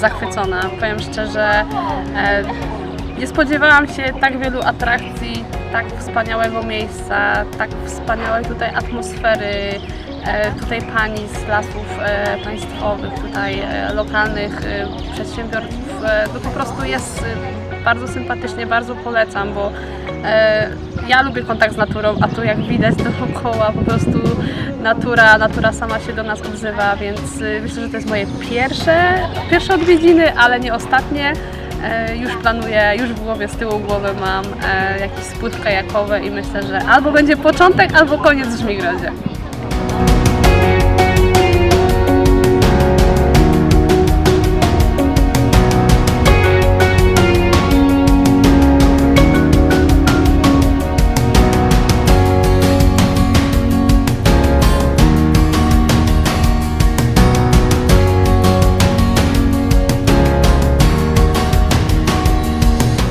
zachwycona. Powiem szczerze, e, nie spodziewałam się tak wielu atrakcji, tak wspaniałego miejsca, tak wspaniałej tutaj atmosfery, e, tutaj pani z lasów e, państwowych, tutaj lokalnych przedsiębiorców. No po prostu jest bardzo sympatycznie, bardzo polecam, bo ja lubię kontakt z naturą, a tu jak widać dookoła po prostu natura, natura sama się do nas odzywa, więc e, myślę, że to jest moje pierwsze, pierwsze odwiedziny, ale nie ostatnie. E, Już planuję, już w głowie, z tyłu głowy mam e, jakiś spływ kajakowy i myślę, że albo będzie początek, albo koniec w Żmigrodzie.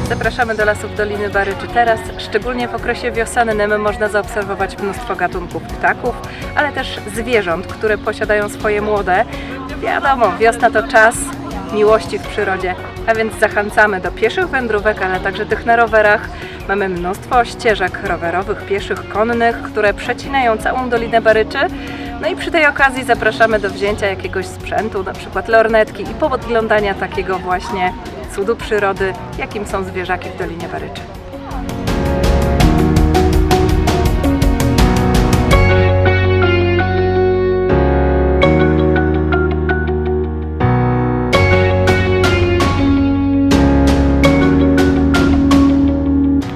Zapraszamy do lasów Doliny Baryczy teraz. Szczególnie w okresie wiosennym można zaobserwować mnóstwo gatunków ptaków, ale też zwierząt, które posiadają swoje młode. Wiadomo, wiosna to czas miłości w przyrodzie, a więc zachęcamy do pieszych wędrówek, ale także tych na rowerach. Mamy mnóstwo ścieżek rowerowych, pieszych, konnych, które przecinają całą Dolinę Baryczy. No i przy tej okazji zapraszamy do wzięcia jakiegoś sprzętu, na przykład lornetki i podglądania takiego właśnie cudu przyrody, jakim są zwierzaki w Dolinie Baryczy.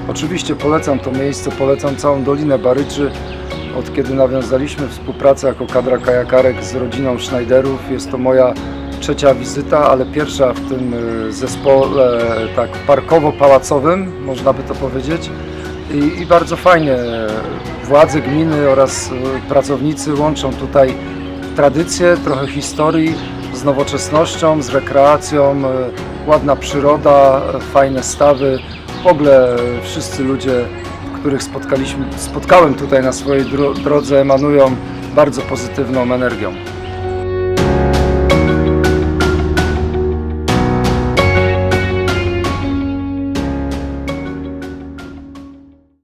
Oczywiście polecam to miejsce, polecam całą Dolinę Baryczy. Od kiedy nawiązaliśmy współpracę jako kadra kajakarek z rodziną Schneiderów, jest to moja trzecia wizyta, ale pierwsza w tym y, zespole tak parkowo-pałacowym, można by to powiedzieć. I, I bardzo fajnie władze gminy oraz y, pracownicy łączą tutaj tradycję, trochę historii z nowoczesnością, z rekreacją, ładna przyroda, fajne stawy. W ogóle wszyscy ludzie, których spotkaliśmy, spotkałem tutaj na swojej dro- drodze, emanują bardzo pozytywną energią.